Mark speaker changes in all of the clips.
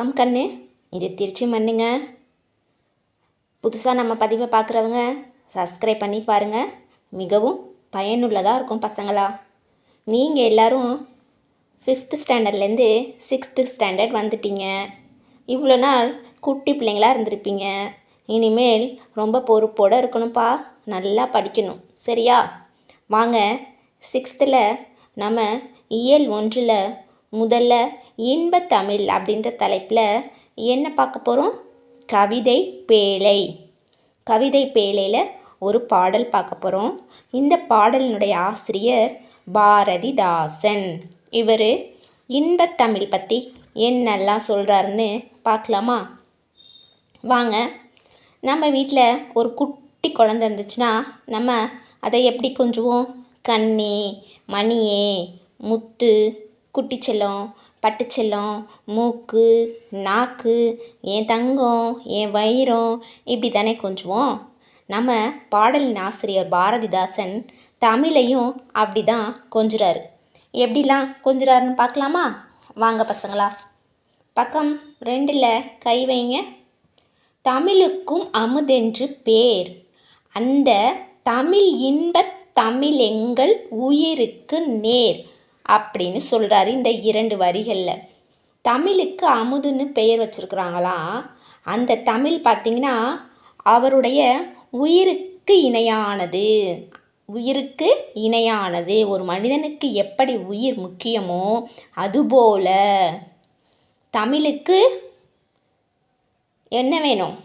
Speaker 1: வணக்கம் கண்ணு இது திருச்சி மண்ணுங்க புதுசாக நம்ம பதிவை பார்க்குறவங்க சப்ஸ்கிரைப் பண்ணி பாருங்கள் மிகவும் பயனுள்ளதாக இருக்கும் பசங்களா நீங்கள் எல்லோரும் ஃபிஃப்த்து ஸ்டாண்டர்ட்லேருந்து சிக்ஸ்த்து ஸ்டாண்டர்ட் வந்துட்டீங்க இவ்வளோ நாள் குட்டி பிள்ளைங்களாக இருந்திருப்பீங்க இனிமேல் ரொம்ப பொறுப்போடு இருக்கணும்ப்பா நல்லா படிக்கணும் சரியா வாங்க சிக்ஸ்த்தில் நம்ம இயல் ஒன்றில் முதல்ல இன்ப தமிழ் அப்படின்ற தலைப்பில் என்ன பார்க்க போகிறோம் கவிதை பேழை கவிதை பேழையில் ஒரு பாடல் பார்க்க போகிறோம் இந்த பாடலினுடைய ஆசிரியர் பாரதிதாசன் இவர் இன்பத்தமிழ் பற்றி என்னெல்லாம் சொல்கிறாருன்னு பார்க்கலாமா வாங்க நம்ம வீட்டில் ஒரு குட்டி குழந்த இருந்துச்சுன்னா நம்ம அதை எப்படி கொஞ்சுவோம் கண்ணே மணியே முத்து குட்டி செல்லம் பட்டு செல்லம் மூக்கு நாக்கு என் தங்கம் என் வைரம் இப்படி தானே கொஞ்சுவோம் நம்ம பாடலின் ஆசிரியர் பாரதிதாசன் தமிழையும் அப்படி தான் கொஞ்சுறாரு எப்படிலாம் கொஞ்சுறாருன்னு பார்க்கலாமா வாங்க பசங்களா பக்கம் ரெண்டில் கை வைங்க தமிழுக்கும் அமுதென்று பேர் அந்த தமிழ் இன்பத் தமிழ் எங்கள் உயிருக்கு நேர் அப்படின்னு சொல்கிறாரு இந்த இரண்டு வரிகளில் தமிழுக்கு அமுதுன்னு பெயர் வச்சுருக்குறாங்களா அந்த தமிழ் பார்த்திங்கன்னா அவருடைய உயிருக்கு இணையானது உயிருக்கு இணையானது ஒரு மனிதனுக்கு எப்படி உயிர் முக்கியமோ அதுபோல் தமிழுக்கு என்ன வேணும்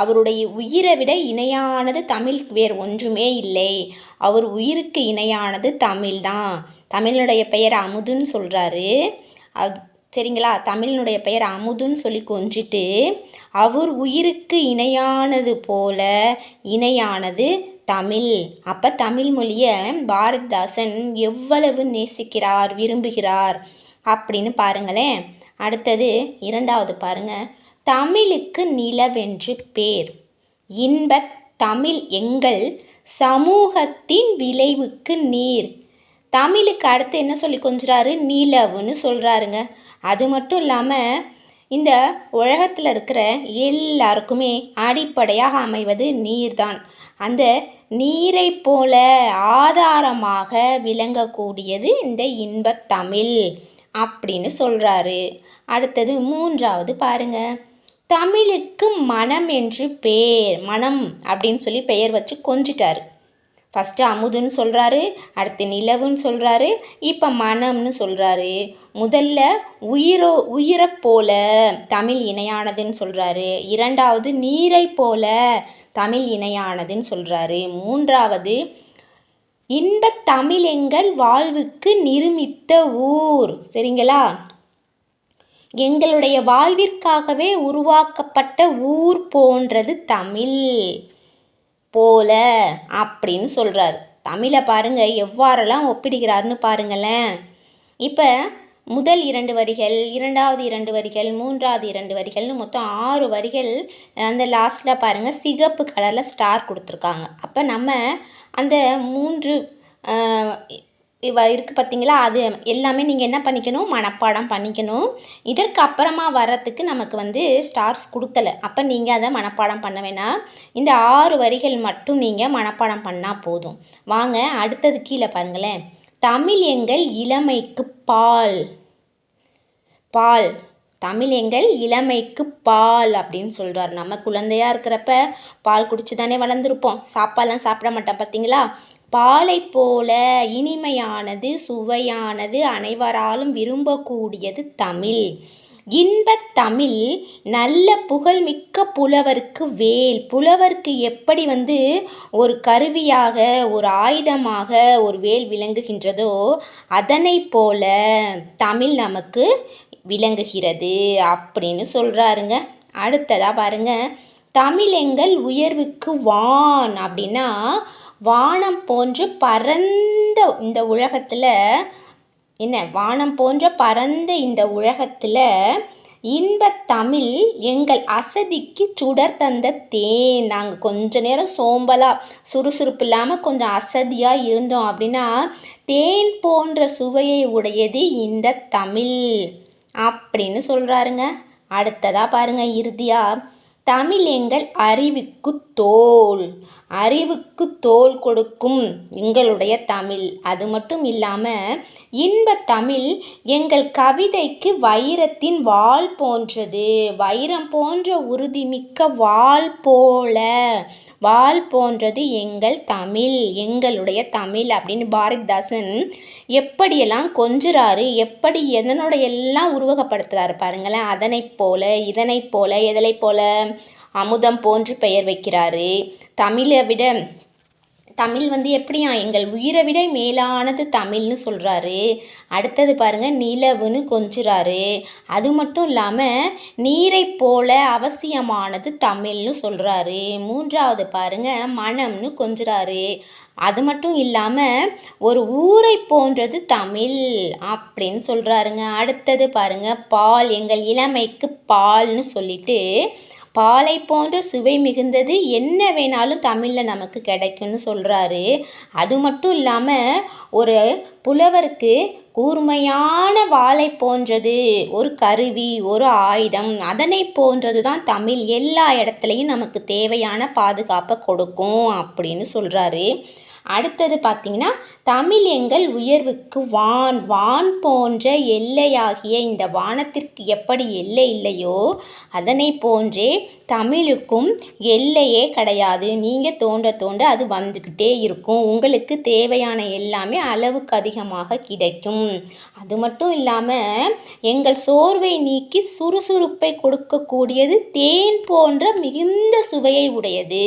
Speaker 1: அவருடைய உயிரை விட இணையானது தமிழ்க்கு வேறு ஒன்றுமே இல்லை அவர் உயிருக்கு இணையானது தமிழ்தான் தமிழனுடைய பெயர் அமுதுன்னு சொல்கிறாரு சரிங்களா தமிழனுடைய பெயர் அமுதுன்னு சொல்லி கொஞ்சிட்டு அவர் உயிருக்கு இணையானது போல இணையானது தமிழ் அப்போ தமிழ் மொழியை பாரதிதாசன் எவ்வளவு நேசிக்கிறார் விரும்புகிறார் அப்படின்னு பாருங்களேன் அடுத்தது இரண்டாவது பாருங்க தமிழுக்கு நிலவென்று பேர் இன்ப தமிழ் எங்கள் சமூகத்தின் விளைவுக்கு நீர் தமிழுக்கு அடுத்து என்ன சொல்லி கொஞ்சிறாரு நீலவுன்னு சொல்கிறாருங்க அது மட்டும் இல்லாமல் இந்த உலகத்தில் இருக்கிற எல்லாருக்குமே அடிப்படையாக அமைவது நீர் தான் அந்த நீரை போல ஆதாரமாக விளங்கக்கூடியது இந்த இன்பத்தமிழ் அப்படின்னு சொல்கிறாரு அடுத்தது மூன்றாவது பாருங்க தமிழுக்கு மனம் என்று பேர் மனம் அப்படின்னு சொல்லி பெயர் வச்சு கொஞ்சிட்டாரு ஃபஸ்ட்டு அமுதுன்னு சொல்கிறாரு அடுத்து நிலவுன்னு சொல்கிறாரு இப்போ மனம்னு சொல்கிறாரு முதல்ல உயிரோ உயிரை போல தமிழ் இணையானதுன்னு சொல்கிறாரு இரண்டாவது நீரை போல தமிழ் இணையானதுன்னு சொல்கிறாரு மூன்றாவது இன்ப தமிழ் எங்கள் வாழ்வுக்கு நிருமித்த ஊர் சரிங்களா எங்களுடைய வாழ்விற்காகவே உருவாக்கப்பட்ட ஊர் போன்றது தமிழ் போல அப்படின்னு சொல்கிறார் தமிழை பாருங்கள் எவ்வாறெல்லாம் ஒப்பிடுகிறாருன்னு பாருங்களேன் இப்போ முதல் இரண்டு வரிகள் இரண்டாவது இரண்டு வரிகள் மூன்றாவது இரண்டு வரிகள்னு மொத்தம் ஆறு வரிகள் அந்த லாஸ்ட்டில் பாருங்கள் சிகப்பு கலரில் ஸ்டார் கொடுத்துருக்காங்க அப்போ நம்ம அந்த மூன்று இருக்குது பார்த்தீங்களா அது எல்லாமே நீங்கள் என்ன பண்ணிக்கணும் மனப்பாடம் பண்ணிக்கணும் இதற்கு அப்புறமா வர்றதுக்கு நமக்கு வந்து ஸ்டார்ஸ் கொடுக்கல அப்போ நீங்கள் அதை மனப்பாடம் பண்ண வேணாம் இந்த ஆறு வரிகள் மட்டும் நீங்கள் மனப்பாடம் பண்ணால் போதும் வாங்க அடுத்தது கீழே பாருங்களேன் தமிழ் எங்கள் இளமைக்கு பால் பால் தமிழ் எங்கள் இளமைக்கு பால் அப்படின்னு சொல்கிறார் நம்ம குழந்தையாக இருக்கிறப்ப பால் குடிச்சு தானே வளர்ந்துருப்போம் சாப்பாடெலாம் சாப்பிட மாட்டோம் பார்த்தீங்களா பாலைப் போல இனிமையானது சுவையானது அனைவராலும் விரும்பக்கூடியது தமிழ் இன்பத் தமிழ் நல்ல புகழ்மிக்க புலவர்க்கு வேல் புலவர்க்கு எப்படி வந்து ஒரு கருவியாக ஒரு ஆயுதமாக ஒரு வேல் விளங்குகின்றதோ அதனை போல தமிழ் நமக்கு விளங்குகிறது அப்படின்னு சொல்கிறாருங்க அடுத்ததாக பாருங்கள் தமிழ் எங்கள் உயர்வுக்கு வான் அப்படின்னா வானம் போன்று பரந்த இந்த உலகத்தில் என்ன வானம் போன்ற பரந்த இந்த உலகத்தில் தமிழ் எங்கள் அசதிக்கு சுடர் தந்த தேன் நாங்கள் கொஞ்ச நேரம் சோம்பலாக சுறுசுறுப்பு இல்லாமல் கொஞ்சம் அசதியாக இருந்தோம் அப்படின்னா தேன் போன்ற சுவையை உடையது இந்த தமிழ் அப்படின்னு சொல்கிறாருங்க அடுத்ததாக பாருங்கள் இறுதியாக தமிழ் எங்கள் அறிவுக்கு தோல் அறிவுக்கு தோல் கொடுக்கும் எங்களுடைய தமிழ் அது மட்டும் இல்லாமல் இன்ப தமிழ் எங்கள் கவிதைக்கு வைரத்தின் வால் போன்றது வைரம் போன்ற உறுதிமிக்க வால் போல வால் போன்றது எங்கள் தமிழ் எங்களுடைய தமிழ் அப்படின்னு பாரதிதாசன் எப்படியெல்லாம் கொஞ்சுறாரு எப்படி எதனோட எல்லாம் உருவகப்படுத்துகிறாரு பாருங்களேன் அதனை போல இதனை போல எதனை போல அமுதம் போன்று பெயர் வைக்கிறாரு தமிழை விட தமிழ் வந்து எப்படியா எங்கள் உயிரை விட மேலானது தமிழ்னு சொல்கிறாரு அடுத்தது பாருங்கள் நிலவுன்னு கொஞ்சுறாரு அது மட்டும் இல்லாமல் நீரை போல அவசியமானது தமிழ்னு சொல்கிறாரு மூன்றாவது பாருங்கள் மனம்னு கொஞ்சுறாரு அது மட்டும் இல்லாமல் ஒரு ஊரை போன்றது தமிழ் அப்படின்னு சொல்கிறாருங்க அடுத்தது பாருங்கள் பால் எங்கள் இளமைக்கு பால்னு சொல்லிட்டு பாலை போன்ற சுவை மிகுந்தது என்ன வேணாலும் தமிழில் நமக்கு கிடைக்கும்னு சொல்கிறாரு அது மட்டும் இல்லாமல் ஒரு புலவருக்கு கூர்மையான வாழை போன்றது ஒரு கருவி ஒரு ஆயுதம் அதனை போன்றது தான் தமிழ் எல்லா இடத்துலையும் நமக்கு தேவையான பாதுகாப்பை கொடுக்கும் அப்படின்னு சொல்கிறாரு அடுத்தது பார்த்திங்கன்னா தமிழ் எங்கள் உயர்வுக்கு வான் வான் போன்ற எல்லையாகிய இந்த வானத்திற்கு எப்படி எல்லை இல்லையோ அதனை போன்றே தமிழுக்கும் எல்லையே கிடையாது நீங்கள் தோண்ட தோண்ட அது வந்துக்கிட்டே இருக்கும் உங்களுக்கு தேவையான எல்லாமே அளவுக்கு அதிகமாக கிடைக்கும் அது மட்டும் இல்லாமல் எங்கள் சோர்வை நீக்கி சுறுசுறுப்பை கொடுக்கக்கூடியது தேன் போன்ற மிகுந்த சுவையை உடையது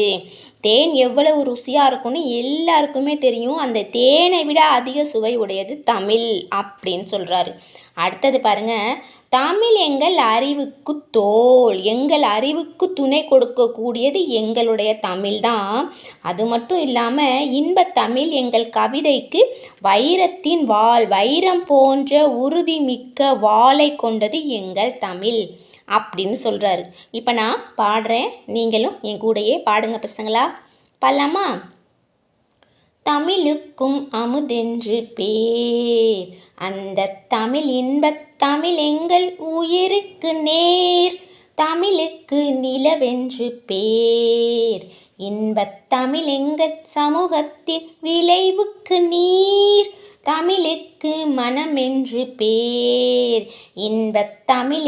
Speaker 1: தேன் எவ்வளவு ருசியாக இருக்கும்னு எல்லாருக்குமே தெரியும் அந்த தேனை விட அதிக சுவை உடையது தமிழ் அப்படின்னு சொல்கிறாரு அடுத்தது பாருங்கள் தமிழ் எங்கள் அறிவுக்கு தோல் எங்கள் அறிவுக்கு துணை கொடுக்கக்கூடியது எங்களுடைய தமிழ் தான் அது மட்டும் இல்லாமல் இன்பத்தமிழ் எங்கள் கவிதைக்கு வைரத்தின் வாள் வைரம் போன்ற உறுதி மிக்க வாளை கொண்டது எங்கள் தமிழ் அப்படின்னு சொல்கிறாரு இப்போ நான் பாடுறேன் நீங்களும் என் கூடையே பாடுங்க பசங்களா பாடலாமா தமிழுக்கும் அமுதென்று பேர் அந்த தமிழ் இன்பத் தமிழ் எங்கள் உயிருக்கு நேர் தமிழுக்கு நிலவென்று பேர் இன்பத் தமிழ் எங்கள் சமூகத்தின் விளைவுக்கு நீர் தமிழுக்கு மனமென்று பேர் இன்பத்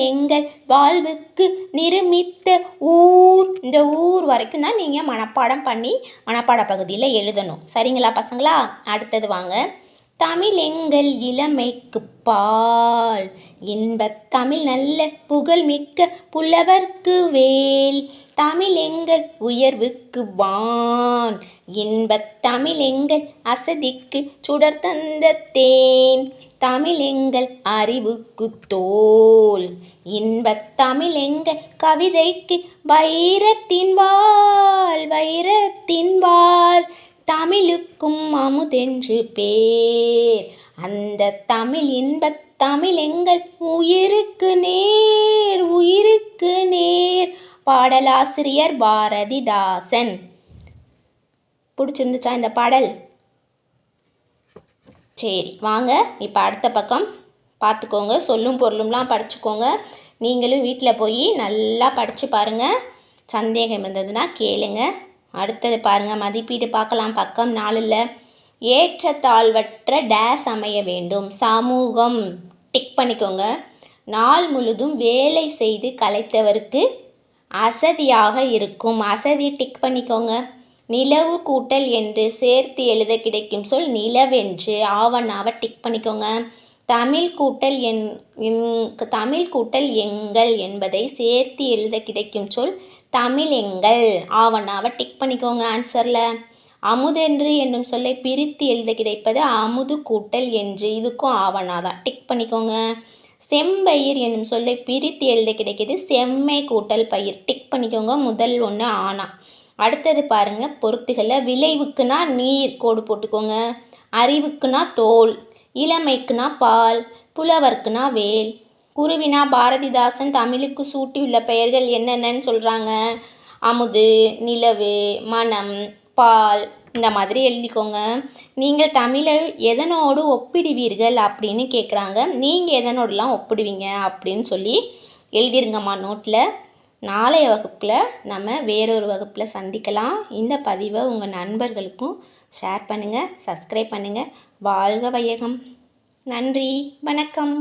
Speaker 1: எங்கள் வாழ்வுக்கு நிருமித்த ஊர் இந்த ஊர் வரைக்கும் தான் நீங்கள் மனப்பாடம் பண்ணி மனப்பாட பகுதியில் எழுதணும் சரிங்களா பசங்களா அடுத்தது வாங்க தமிழெங்கள் இளமைக்கு பால் இன்பத் தமிழ் நல்ல புகழ்மிக்க புலவர்க்கு வேல் தமிழெங்கள் உயர்வுக்கு வான் இன்பத் தமிழெங்கள் அசதிக்கு சுடர் தந்த தேன் தமிழெங்கள் அறிவுக்கு தோல் இன்பத் தமிழெங்கள் கவிதைக்கு வைரத்தின் வாழ் வைரத்தின் வாழ் தமிழுக்கும் அமுதென்று பேர் அந்த தமிழ் இன்பத் தமிழ் எங்கள் உயிருக்கு நேர் உயிருக்கு நேர் பாடலாசிரியர் பாரதிதாசன் பிடிச்சிருந்துச்சா இந்த பாடல் சரி வாங்க இப்போ அடுத்த பக்கம் பார்த்துக்கோங்க சொல்லும் பொருளும்லாம் படிச்சுக்கோங்க நீங்களும் வீட்டில் போய் நல்லா படித்து பாருங்கள் சந்தேகம் இருந்ததுன்னா கேளுங்கள் அடுத்தது பாருங்கள் மதிப்பீடு பார்க்கலாம் பக்கம் நாலில் ஏற்றத்தாழ்வற்ற டேஸ் அமைய வேண்டும் சமூகம் டிக் பண்ணிக்கோங்க நாள் முழுதும் வேலை செய்து கலைத்தவருக்கு அசதியாக இருக்கும் அசதி டிக் பண்ணிக்கோங்க நிலவு கூட்டல் என்று சேர்த்து எழுத கிடைக்கும் சொல் நிலவென்று ஆவணாவை டிக் பண்ணிக்கோங்க தமிழ் கூட்டல் என் தமிழ் கூட்டல் எங்கள் என்பதை சேர்த்து எழுத கிடைக்கும் சொல் தமிழ் எங்கள் ஆவணாவை டிக் பண்ணிக்கோங்க ஆன்சரில் அமுதென்று என்னும் சொல்லை பிரித்து எழுத கிடைப்பது அமுது கூட்டல் என்று இதுக்கும் ஆவணா தான் டிக் பண்ணிக்கோங்க செம்பயிர் என்னும் சொல்லை பிரித்து எழுத கிடைக்கிது செம்மை கூட்டல் பயிர் டிக் பண்ணிக்கோங்க முதல் ஒன்று ஆனா அடுத்தது பாருங்கள் பொருத்துகளை விளைவுக்குனா நீர் கோடு போட்டுக்கோங்க அறிவுக்குனா தோல் இளமைக்குனா பால் புலவர்க்குனா வேல் குருவினா பாரதிதாசன் தமிழுக்கு சூட்டியுள்ள பெயர்கள் என்னென்னு சொல்கிறாங்க அமுது நிலவு மனம் பால் இந்த மாதிரி எழுதிக்கோங்க நீங்கள் தமிழை எதனோடு ஒப்பிடுவீர்கள் அப்படின்னு கேட்குறாங்க நீங்கள் எதனோடலாம் ஒப்பிடுவீங்க அப்படின்னு சொல்லி எழுதிருங்கம்மா நோட்டில் நாளைய வகுப்பில் நம்ம வேறொரு வகுப்பில் சந்திக்கலாம் இந்த பதிவை உங்கள் நண்பர்களுக்கும் ஷேர் பண்ணுங்கள் சப்ஸ்கிரைப் பண்ணுங்கள் வாழ்க வையகம் நன்றி வணக்கம்